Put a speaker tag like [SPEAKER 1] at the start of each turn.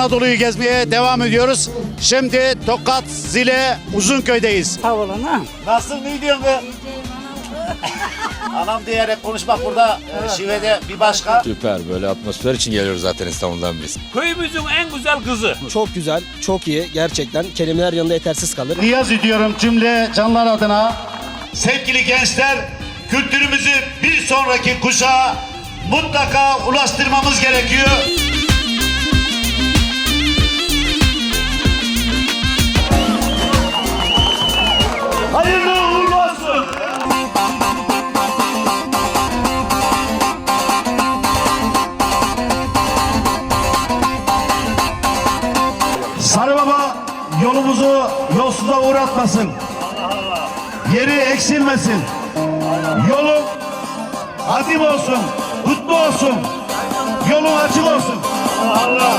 [SPEAKER 1] Anadolu'yu gezmeye devam ediyoruz. Şimdi Tokat, Zile, Uzunköy'deyiz.
[SPEAKER 2] Sağ olun ha.
[SPEAKER 1] Nasıl ne diyorsun be? Anam diyerek konuşmak burada e, şivede bir başka.
[SPEAKER 3] Süper böyle atmosfer için geliyoruz zaten İstanbul'dan biz.
[SPEAKER 4] Köyümüzün en güzel kızı.
[SPEAKER 5] Çok güzel, çok iyi gerçekten. Kelimeler yanında yetersiz kalır.
[SPEAKER 1] Niyaz ediyorum cümle canlar adına.
[SPEAKER 6] Sevgili gençler, kültürümüzü bir sonraki kuşağa mutlaka ulaştırmamız gerekiyor. Yolumuzu yolsuza uğratmasın. Yeri eksilmesin. Yolun adim olsun, kutlu olsun. Yolun açık olsun. Allah.